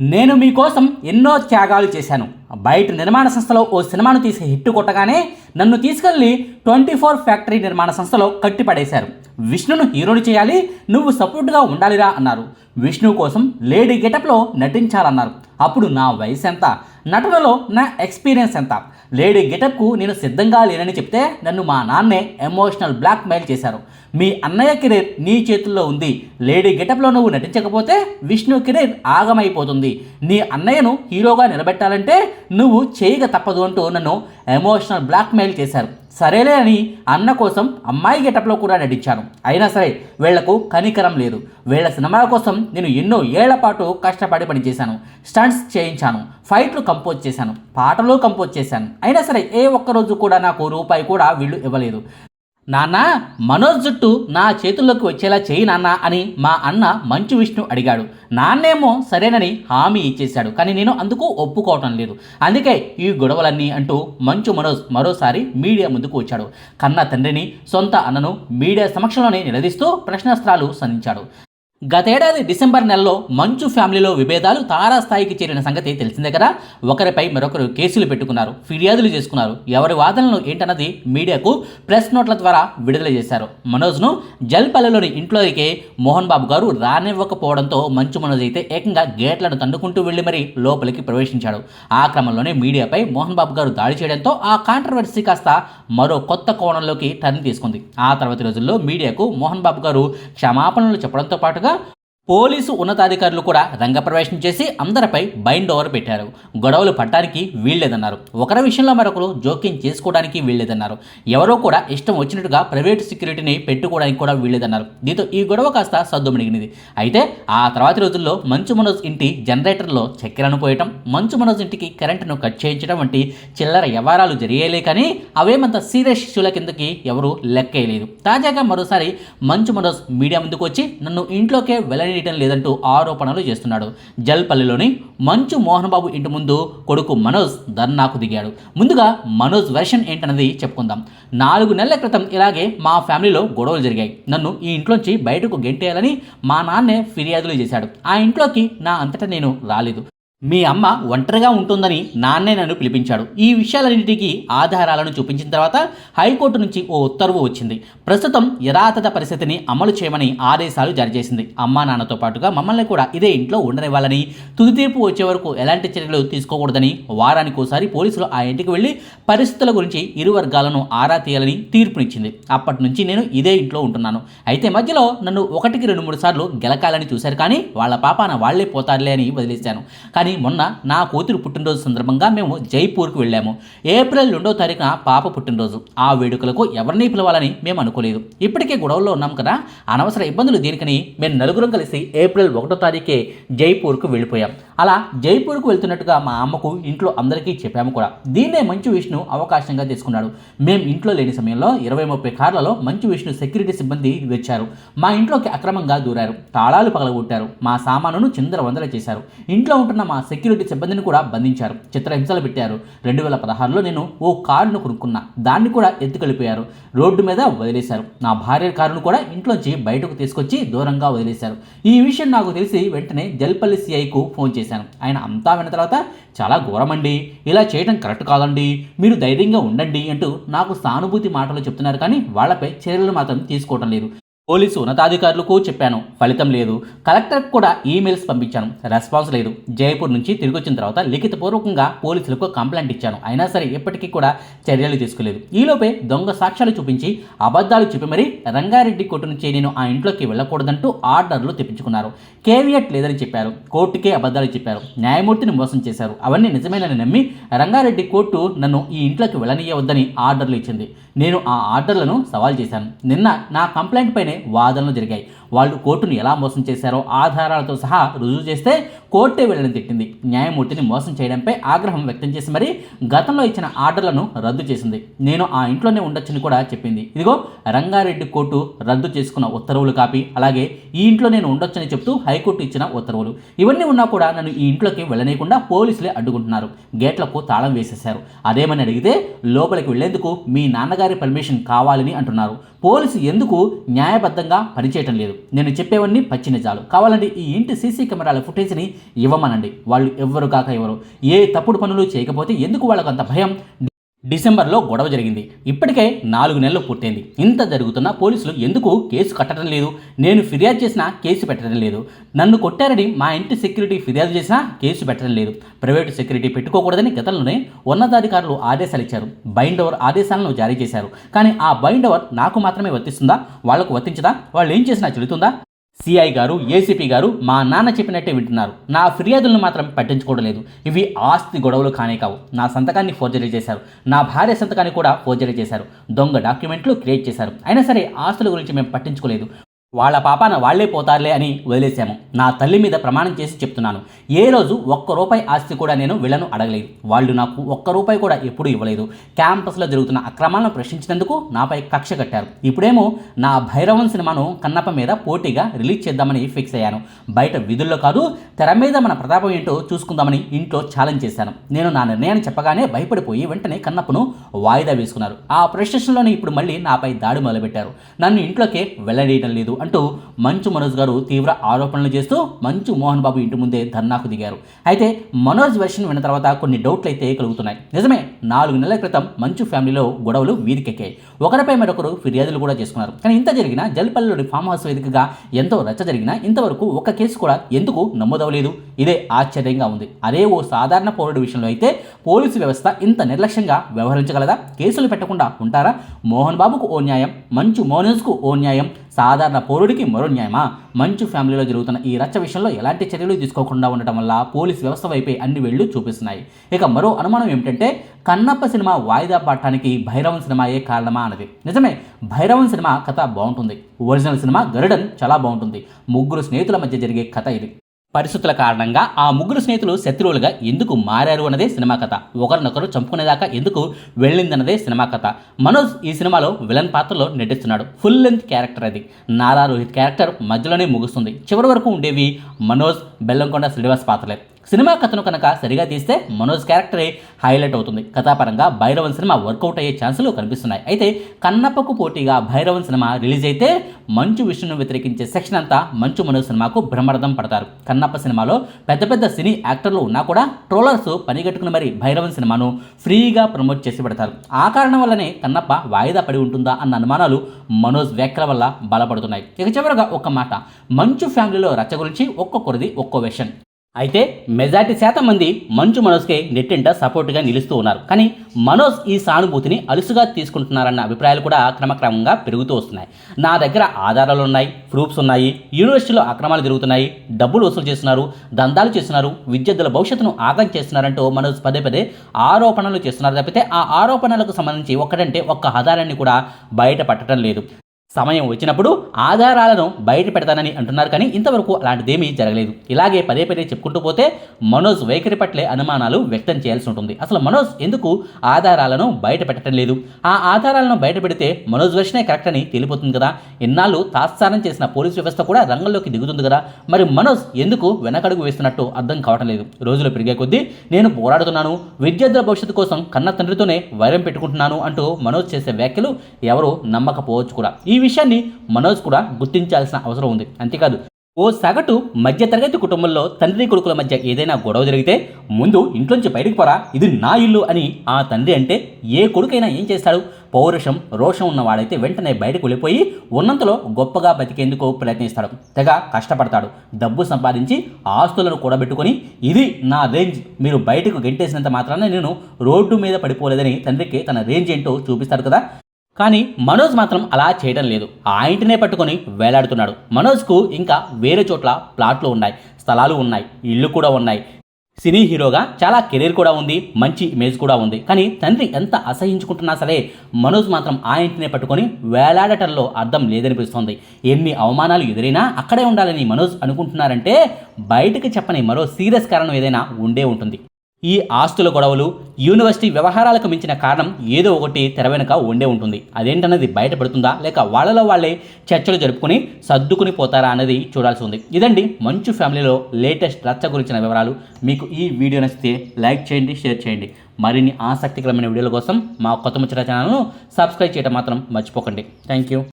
నేను మీకోసం ఎన్నో త్యాగాలు చేశాను. బయట నిర్మాణ సంస్థలో ఓ సినిమాను తీసి హిట్ కొట్టగానే నన్ను తీసుకెళ్ళి ట్వంటీ ఫోర్ ఫ్యాక్టరీ నిర్మాణ సంస్థలో కట్టిపడేశారు. విష్ణును హీరోని చేయాలి నువ్వు సపోర్ట్గా ఉండాలిరా అన్నారు. విష్ణు కోసం లేడీ గెటప్లో నటించాలన్నారు. అప్పుడు నా వయసు ఎంత నటనలో నా ఎక్స్పీరియన్స్ ఎంత? లేడీ గెటప్కు నేను సిద్ధంగా లేనని చెప్తే నన్ను మా నాన్నే ఎమోషనల్ బ్లాక్మెయిల్ చేశారు. మీ అన్నయ్య కెరీర్ నీ చేతుల్లో ఉంది. లేడీ గెటప్లో నువ్వు నటించకపోతే విష్ణు కెరీర్ ఆగమైపోతుంది. నీ అన్నయ్యను హీరోగా నిలబెట్టాలంటే నువ్వు చేయక తప్పదు అంటూ నన్ను ఎమోషనల్ బ్లాక్మెయిల్ చేశారు. సరేలే అని అన్న కోసం అమ్మాయి గెటప్లో కూడా నటించాను. అయినా సరే వీళ్ళకు కనికరం లేదు. వీళ్ళ సినిమాల కోసం నేను ఎన్నో ఏళ్ళ పాటు కష్టపడి పనిచేశాను. స్టంట్స్ చేయించాను. ఫైట్లు కంపోజ్ చేశాను. పాటలు కంపోజ్ చేశాను. అయినా సరే ఏ ఒక్కరోజు కూడా నాకు రూపాయి కూడా వీళ్ళు ఇవ్వలేదు. నాన్న మనోజ్ జుట్టు నా చేతుల్లోకి వచ్చేలా చేయి నాన్న అని మా అన్న మంచు విష్ణు అడిగాడు. నాన్నేమో సరేనని హామీ ఇచ్చేశాడు కానీ నేను అందుకు ఒప్పుకోవటం లేదు. అందుకే ఈ గొడవలన్నీ అంటూ మంచు మనోజ్ మరోసారి మీడియా ముందుకు వచ్చాడు. కన్న తండ్రిని సొంత అన్నను మీడియా సమక్షంలోనే నిలదీస్తూ ప్రశ్నాస్త్రాలు సంధించాడు. గతేడాది డిసెంబర్ నెలలో మంచు ఫ్యామిలీలో విభేదాలు తారాస్థాయికి చేరిన సంగతి తెలిసిందే కదా. ఒకరిపై మరొకరు కేసులు పెట్టుకున్నారు ఫిర్యాదులు చేసుకున్నారు. ఎవరి వాదనలు ఏంటన్నది మీడియాకు ప్రెస్ నోట్ల ద్వారా విడుదల చేశారు. మనోజ్ను జల్పల్లెలోని ఇంట్లోకే మోహన్ బాబు గారు రానివ్వకపోవడంతో మంచు మనోజ్ అయితే ఏకంగా గేట్లను తండుకుంటూ వెళ్ళి మరీ లోపలికి ప్రవేశించాడు. ఆ క్రమంలోనే మీడియాపై మోహన్ బాబు గారు దాడి చేయడంతో ఆ కాంట్రవర్సీ కాస్త మరో కొత్త కోణంలోకి టర్న్ తీసుకుంది. ఆ తర్వాతి రోజుల్లో మీడియాకు మోహన్ బాబు గారు క్షమాపణలు చెప్పడంతో పాటుగా పోలీసు ఉన్నతాధికారులు కూడా రంగప్రవేశం చేసి అందరిపై బైండ్ ఓవర్ పెట్టారు. గొడవలు పట్టడానికి వీల్లేదన్నారు. ఒకరి విషయంలో మరొకరు జోక్యం చేసుకోవడానికి వీల్లేదన్నారు. ఎవరో కూడా ఇష్టం వచ్చినట్టుగా ప్రైవేట్ సెక్యూరిటీని పెట్టుకోవడానికి కూడా వీల్లేదన్నారు. దీంతో ఈ గొడవ కాస్త సద్దుమణిగినది. అయితే ఆ తర్వాతి రోజుల్లో మంచు మనోజ్ ఇంటి జనరేటర్లో చక్కెరను పోయటం మంచు మనోజ్ ఇంటికి కరెంటును కట్ చేయించడం వంటి చిల్లర వ్యవహారాలు జరిగేలే కానీ అవేమంత సీరియస్ ఇష్యూల కిందకి ఎవరూ లెక్కేయలేదు. తాజాగా మరోసారి మంచు మనోజ్ మీడియా ముందుకు వచ్చి నన్ను ఇంట్లోకే వెళ్ళనీయటం లేదంటూ ఆరోపణలు చేస్తున్నాడు. జల్పల్లిలోని మంచు మోహన్ బాబు ఇంటి ముందు కొడుకు మనోజ్ ధర్నాకు దిగాడు. ముందుగా మనోజ్ వెర్షన్ ఏంటన్నది చెప్పుకుందాం. నాలుగు నెలల క్రితం ఇలాగే మా ఫ్యామిలీలో గొడవలు జరిగాయి. నన్ను ఈ ఇంట్లోంచి బయటకు గెంటేయాలని మా నాన్నే ఫిర్యాదులు చేశాడు. ఆ ఇంట్లోకి నా అంతటా నేను రాలేదు. మీ అమ్మ ఒంటరిగా ఉంటుందని నాన్నే నన్ను పిలిపించాడు. ఈ విషయాలన్నింటికి ఆధారాలను చూపించిన తర్వాత హైకోర్టు నుంచి ఓ ఉత్తర్వు వచ్చింది. ప్రస్తుతం యథాతథ పరిస్థితిని అమలు చేయమని ఆదేశాలు జారీ చేసింది. అమ్మా నాన్నతో పాటుగా మమ్మల్ని కూడా ఇదే ఇంట్లో ఉండనివ్వాలని తుది తీర్పు వచ్చే వరకు ఎలాంటి చర్యలు తీసుకోకూడదని వారానికోసారి పోలీసులు ఆ ఇంటికి వెళ్ళి పరిస్థితుల గురించి ఇరు వర్గాలను ఆరా తీయాలని తీర్పునిచ్చింది. అప్పటి నుంచి నేను ఇదే ఇంట్లో ఉంటున్నాను. అయితే మధ్యలో నన్ను ఒకటికి రెండు మూడు సార్లు గెలకాలని చూశారు కానీ వాళ్ళ పాపాన వాళ్ళే పోతారులే అని వదిలేశాను. కానీ మొన్న నా కూతురు పుట్టినరోజు సందర్భంగా మేము జైపూర్కు వెళ్ళాము. ఏప్రిల్ రెండో తారీఖున పాప పుట్టినరోజు. ఆ వేడుకలకు ఎవరిని పిలవాలని మేము అనుకోలేదు. ఇప్పటికే గొడవల్లో ఉన్నాం కదా అనవసర ఇబ్బందులు దీనికని మేము నలుగురం కలిసి ఏప్రిల్ ఒకటో తారీఖే జైపూర్కు వెళ్ళిపోయాం. అలా జైపూర్కు వెళ్తున్నట్టుగా మా అమ్మకు ఇంట్లో అందరికీ చెప్పాము కూడా. దీన్నే మంచు విష్ణు అవకాశంగా తీసుకున్నాడు. మేము ఇంట్లో లేని సమయంలో ఇరవై ముప్పై కార్లలో మంచు విష్ణు సెక్యూరిటీ సిబ్బంది వచ్చారు మా ఇంట్లోకి అక్రమంగా దూరారు. తాళాలు పగలగొట్టారు. మా సామానును చిందర వందల చేశారు. ఇంట్లో ఉంటున్న మా సెక్యూరిటీ సిబ్బందిని కూడా బంధించారు. చిత్రహింసలు పెట్టారు. రెండు వేల పదహారులో నేను ఓ కారును కొనుక్కున్నా. దాన్ని కూడా ఎత్తుకెళ్ళిపోయారు. రోడ్డు మీద వదిలేశారు. నా భార్య కారును కూడా ఇంట్లోంచి బయటకు తీసుకొచ్చి దూరంగా వదిలేశారు. ఈ విషయం నాకు తెలిసి వెంటనే జల్పల్లి సిఐకు ఫోన్ చేశాను ఆయన అంతా విన్న తర్వాత చాలా ఘోరమండి. ఇలా చేయడం కరెక్ట్ కాదండి. మీరు ధైర్యంగా ఉండండి అంటూ నాకు సానుభూతి మాటలు చెప్తున్నారు కానీ వాళ్ళపై చర్యలు మాత్రం తీసుకోవటం లేదు. పోలీసు ఉన్నతాధికారులకు చెప్పాను. ఫలితం లేదు. కలెక్టర్కి కూడా ఈమెయిల్స్ పంపించాను. రెస్పాన్స్ లేదు. జైపూర్ నుంచి తిరిగి వచ్చిన తర్వాత లిఖితపూర్వకంగా పోలీసులకు కంప్లైంట్ ఇచ్చాను. అయినా సరే ఇప్పటికీ కూడా చర్యలు తీసుకోలేదు. ఈలోపే దొంగ సాక్ష్యాలు చూపించి అబద్ధాలు చెప్పి మరీ రంగారెడ్డి కోర్టు నుంచి నేను ఆ ఇంట్లోకి వెళ్ళకూడదంటూ ఆర్డర్లు తెప్పించుకున్నారు. కేవియట్ లేదని చెప్పారు. కోర్టుకే అబద్ధాలు చెప్పారు. న్యాయమూర్తిని మోసం చేశారు. అవన్నీ నిజమేనని నమ్మి రంగారెడ్డి కోర్టు నన్ను ఈ ఇంట్లోకి వెళ్ళనీయవద్దని ఆర్డర్లు ఇచ్చింది. నేను ఆ ఆర్డర్లను సవాల్ చేశాను. నిన్న నా కంప్లైంట్ పైనే వాదనలు జరిగాయి. వాళ్ళు కోర్టును ఎలా మోసం చేశారో ఆధారాలతో సహా రుజువు చేస్తే కోర్టే వీళ్ళని తిట్టింది. న్యాయమూర్తిని మోసం చేయడంపై ఆగ్రహం వ్యక్తం చేసి మరీ గతంలో ఇచ్చిన ఆర్డర్లను రద్దు చేసింది. నేను ఆ ఇంట్లోనే ఉండొచ్చని కూడా చెప్పింది. ఇదిగో రంగారెడ్డి కోర్టు రద్దు చేసుకున్న ఉత్తర్వులు కాపీ అలాగే ఈ ఇంట్లో నేను ఉండొచ్చని చెప్తూ హైకోర్టు ఇచ్చిన ఉత్తర్వులు. ఇవన్నీ ఉన్నా కూడా నన్ను ఈ ఇంట్లోకి వెళ్ళనీయకుండా పోలీసులే అడ్డుకుంటున్నారు. గేట్లకు తాళం వేసేశారు. అదేమని అడిగితే లోపలికి వెళ్ళేందుకు మీ నాన్నగారి పర్మిషన్ కావాలని అంటున్నారు. పోలీసు ఎందుకు న్యాయ న్యాయబద్ధంగా పనిచేయటం లేదు. నేను చెప్పేవన్నీ పచ్చి నిజాలు కావాలంటే ఈ ఇంటి సీసీ కెమెరాల ఫుటేజ్ని ఇవ్వమనండి. వాళ్ళు ఎవ్వరు కాక ఎవరు. ఏ తప్పుడు పనులు చేయకపోతే ఎందుకు వాళ్ళకు అంత భయం? డిసెంబర్లో గొడవ జరిగింది. ఇప్పటికే నాలుగు నెలలు పూర్తయింది. ఇంత జరుగుతున్న పోలీసులు ఎందుకు కేసు కట్టడం లేదు? నేను ఫిర్యాదు చేసినా కేసు పెట్టడం లేదు. నన్ను కొట్టారని మా ఇంటి సెక్యూరిటీ ఫిర్యాదు చేసినా కేసు పెట్టడం లేదు. ప్రైవేటు సెక్యూరిటీ పెట్టుకోకూడదని గతంలోనే ఉన్నతాధికారులు ఆదేశాలు ఇచ్చారు. బైండ్ ఓవర్ ఆదేశాలను జారీ చేశారు. కానీ ఆ బైండ్ ఓవర్ నాకు మాత్రమే వర్తిస్తుందా? వాళ్ళకు వర్తించదా? వాళ్ళు ఏం చేసినా చెల్లుతుందా సిఐ గారు ఏసీపీ గారు మా నాన్న చెప్పినట్టే వింటున్నారు. నా ఫిర్యాదులను మాత్రం పట్టించుకోవడం లేదు. ఇవి ఆస్తి గొడవలు కానే కావు. నా సంతకాన్ని ఫోర్జరీ చేశారు. నా భార్య సంతకాన్ని కూడా ఫోర్జరీ చేశారు. దొంగ డాక్యుమెంట్లు క్రియేట్ చేశారు. అయినా సరే ఆస్తుల గురించి మేము పట్టించుకోలేదు. వాళ్ళ పాపాన వాళ్ళే పోతారులే అని వదిలేశాము. నా తల్లి మీద ప్రమాణం చేసి చెప్తున్నాను. ఏ రోజు ఒక్క రూపాయి ఆస్తి కూడా నేను వీళ్ళను అడగలేదు. వాళ్ళు నాకు ఒక్క రూపాయి కూడా ఎప్పుడూ ఇవ్వలేదు. క్యాంపస్లో జరుగుతున్న అక్రమాలను ప్రశ్నించినందుకు నాపై కక్ష కట్టారు. ఇప్పుడేమో నా భైరవన్ సినిమాను కన్నప్ప మీద పోటీగా రిలీజ్ చేద్దామని ఫిక్స్ అయ్యాను. బయట విధుల్లో కాదు తెర మీద మన ప్రతాపం ఏంటో చూసుకుందామని ఇంట్లో ఛాలెంజ్ చేశాను. నేను నా నిర్ణయాన్ని చెప్పగానే భయపడిపోయి వెంటనే కన్నప్పను వాయిదా వేసుకున్నారు. ఆ ప్రశ్నలోనే ఇప్పుడు మళ్ళీ నాపై దాడి మొదలుపెట్టారు. నన్ను ఇంట్లోకే వెళ్ళడేయడం లేదు. అంటూ మంచు మనోజ్ గారు తీవ్ర ఆరోపణలు చేస్తూ మంచు మోహన్ బాబు ఇంటి ముందే ధర్నాకు దిగారు. అయితే మనోజ్ వెర్షన్ విన్న తర్వాత కొన్ని డౌట్లు అయితే కలుగుతున్నాయి. నిజమే నాలుగు నెలల క్రితం మంచు ఫ్యామిలీలో గొడవలు వీధికెక్కాయి. ఒకరిపై మరొకరు ఫిర్యాదులు కూడా చేసుకున్నారు. కానీ ఇంత జరిగినా జల్పల్లిలోని ఫామ్ హౌస్ వేదికగా ఎంతో రచ్చ జరిగినా ఇంతవరకు ఒక కేసు కూడా ఎందుకు నమోదవలేదు ఇదే ఆశ్చర్యంగా ఉంది. అదే ఓ సాధారణ పౌరుడి విషయంలో అయితే పోలీసు వ్యవస్థ ఇంత నిర్లక్ష్యంగా వ్యవహరించగలదా? కేసులు పెట్టకుండా ఉంటారా? మోహన్ బాబుకు ఓ న్యాయం మంచు మోనోజ్కు ఓ న్యాయం సాధారణ పౌరుడికి మరో న్యాయమా? మంచు ఫ్యామిలీలో జరుగుతున్న ఈ రచ్చ విషయంలో ఎలాంటి చర్యలు తీసుకోకుండా ఉండటం వల్ల పోలీస్ వ్యవస్థ వైపే అన్ని వేళ్ళు చూపిస్తున్నాయి. ఇక మరో అనుమానం ఏమిటంటే కన్నప్ప సినిమా వాయిదా పడటానికి భైరవన్ సినిమాయే కారణమా అన్నది. నిజమే భైరవన్ సినిమా కథ బాగుంటుంది. ఒరిజినల్ సినిమా గరుడన్ చాలా బాగుంటుంది. ముగ్గురు స్నేహితుల మధ్య జరిగే కథ ఇది. పరిస్థితుల కారణంగా ఆ ముగ్గురు స్నేహితులు శత్రువులుగా ఎందుకు మారారు అన్నదే సినిమా కథ. ఒకరినొకరు చంపుకునేదాకా ఎందుకు వెళ్ళిందన్నదే సినిమా కథ. మనోజ్ ఈ సినిమాలో విలన్ పాత్రలో నటిస్తున్నాడు. ఫుల్ లెంత్ క్యారెక్టర్ అది. నారా రోహిత్ క్యారెక్టర్ మధ్యలోనే ముగుస్తుంది. చివరి వరకు ఉండేవి మనోజ్ బెల్లంకొండ శ్రీనివాస్ పాత్రలే. సినిమా కథను కనుక సరిగా తీస్తే మనోజ్ క్యారెక్టరే హైలైట్ అవుతుంది. కథాపరంగా భైరవన్ సినిమా వర్కౌట్ అయ్యే ఛాన్సులు కనిపిస్తున్నాయి. అయితే కన్నప్పకు పోటీగా భైరవన్ సినిమా రిలీజ్ అయితే మంచు విష్ణును వ్యతిరేకించే సెక్షన్ అంతా మంచు మనోజ్ సినిమాకు బ్రహ్మరథం పడతారు. కన్నప్ప సినిమాలో పెద్ద పెద్ద సినీ యాక్టర్లు ఉన్నా కూడా ట్రోలర్స్ పనిగట్టుకుని మరి భైరవన్ సినిమాను ఫ్రీగా ప్రమోట్ చేసి పెడతారు. ఆ కారణం వల్లనే కన్నప్ప వాయిదా పడి ఉంటుందా అన్న అనుమానాలు మనోజ్ వ్యాఖ్యల వల్ల బలపడుతున్నాయి. ఇక చివరగా ఒక మాట. మంచు ఫ్యామిలీలో రచ్చ గురించి ఒక్కొక్కరిది ఒక్కో విషయం అయితే మెజార్టీ శాతం మంది మంచు మనోజ్కే నెట్టింట సపోర్ట్గా నిలుస్తూ ఉన్నారు. కానీ మనోజ్ ఈ సానుభూతిని అలుసుగా తీసుకుంటున్నారన్న అభిప్రాయాలు కూడా క్రమక్రమంగా పెరుగుతూ వస్తున్నాయి. నా దగ్గర ఆధారాలు ఉన్నాయి ప్రూఫ్స్ ఉన్నాయి యూనివర్సిటీలో అక్రమాలు జరుగుతున్నాయి డబ్బులు వసూలు చేస్తున్నారు దందాలు చేస్తున్నారు విద్యార్థుల భవిష్యత్తును ఆగం చేస్తున్నారంటూ మనోజ్ పదే పదే ఆరోపణలు చేస్తున్నారు. తప్పితే ఆ ఆరోపణలకు సంబంధించి ఒక్కటంటే ఒక్క ఆధారాన్ని కూడా బయట పట్టడం లేదు. సమయం వచ్చినప్పుడు ఆధారాలను బయట పెడతానని అంటున్నారు కానీ ఇంతవరకు అలాంటిదేమీ జరగలేదు. ఇలాగే పదే పదే చెప్పుకుంటూ పోతే మనోజ్ వైఖరి పట్లే అనుమానాలు వ్యక్తం చేయాల్సి ఉంటుంది. అసలు మనోజ్ ఎందుకు ఆధారాలను బయట పెట్టడం లేదు? ఆ ఆధారాలను బయట పెడితే మనోజ్ వర్షనే కరెక్ట్ అని తెలిపోతుంది కదా? ఇన్నాళ్ళు తాత్సారం చేసిన పోలీసు వ్యవస్థ కూడా రంగంలోకి దిగుతుంది కదా? మరి మనోజ్ ఎందుకు వెనకడుగు వేస్తున్నట్టు అర్థం కావటం లేదు. రోజులు పెరిగే కొద్దీ నేను పోరాడుతున్నాను విద్యార్థుల భవిష్యత్తు కోసం కన్న తండ్రితోనే వైరం పెట్టుకుంటున్నాను అంటూ మనోజ్ చేసే వ్యాఖ్యలు ఎవరు నమ్మకపోవచ్చు కూడా. ఈ విషయాన్ని మనోజ్ కూడా గుర్తించాల్సిన అవసరం ఉంది. అంతేకాదు ఓ సగటు మధ్యతరగతి కుటుంబంలో తండ్రి కొడుకుల మధ్య ఏదైనా గొడవ జరిగితే ముందు ఇంట్లోంచి బయటకు పోరా ఇది నా ఇల్లు అని ఆ తండ్రి అంటే ఏ కొడుకైనా ఏం చేస్తాడు? పౌరుషం రోషం ఉన్నవాడైతే వెంటనే బయటకు వెళ్ళిపోయి ఉన్నంతలో గొప్పగా బతికేందుకు ప్రయత్నిస్తాడు. తెగ కష్టపడతాడు. డబ్బు సంపాదించి ఆస్తులను కూడబెట్టుకొని ఇది నా రేంజ్ మీరు బయటకు గెంటేసినంత మాత్రాన నేను రోడ్డు మీద పడిపోలేదని తండ్రికి తన రేంజ్ ఏంటో చూపిస్తాడు కదా. కానీ మనోజ్ మాత్రం అలా చేయడం లేదు. ఆ ఇంటినే పట్టుకొని వేలాడుతున్నాడు. మనోజ్కు ఇంకా వేరే చోట్ల ప్లాట్లు ఉన్నాయి. స్థలాలు ఉన్నాయి. ఇళ్ళు కూడా ఉన్నాయి. సినీ హీరోగా చాలా కెరీర్ కూడా ఉంది. మంచి ఇమేజ్ కూడా ఉంది. కానీ తండ్రి ఎంత అసహించుకుంటున్నా సరే మనోజ్ మాత్రం ఆ ఇంటినే పట్టుకొని వేలాడటంలో అర్థం లేదనిపిస్తోంది. ఎన్ని అవమానాలు ఎదురైనా అక్కడే ఉండాలని మనోజ్ అనుకుంటున్నారంటే బయటకు చెప్పని మరో సీరియస్ కారణం ఏదైనా ఉండే ఉంటుంది. ఈ ఆస్తుల గొడవలు యూనివర్సిటీ వ్యవహారాలకు మించిన కారణం ఏదో ఒకటి తెర వెనుక ఉండే ఉంటుంది. అదేంటన్నది బయటపడుతుందా లేక వాళ్ళలో వాళ్ళే చర్చలు జరుపుకుని సర్దుకుని పోతారా అనేది చూడాల్సి ఉంది. ఇదండి మంచు ఫ్యామిలీలో లేటెస్ట్ రచ్చ గురించిన వివరాలు. మీకు ఈ వీడియో నచ్చితే లైక్ చేయండి షేర్ చేయండి. మరిన్ని ఆసక్తికరమైన వీడియోల కోసం మా కొత్త ముచ్చట ఛానల్ను సబ్స్క్రైబ్ చేయడం మాత్రం మర్చిపోకండి. Thank you.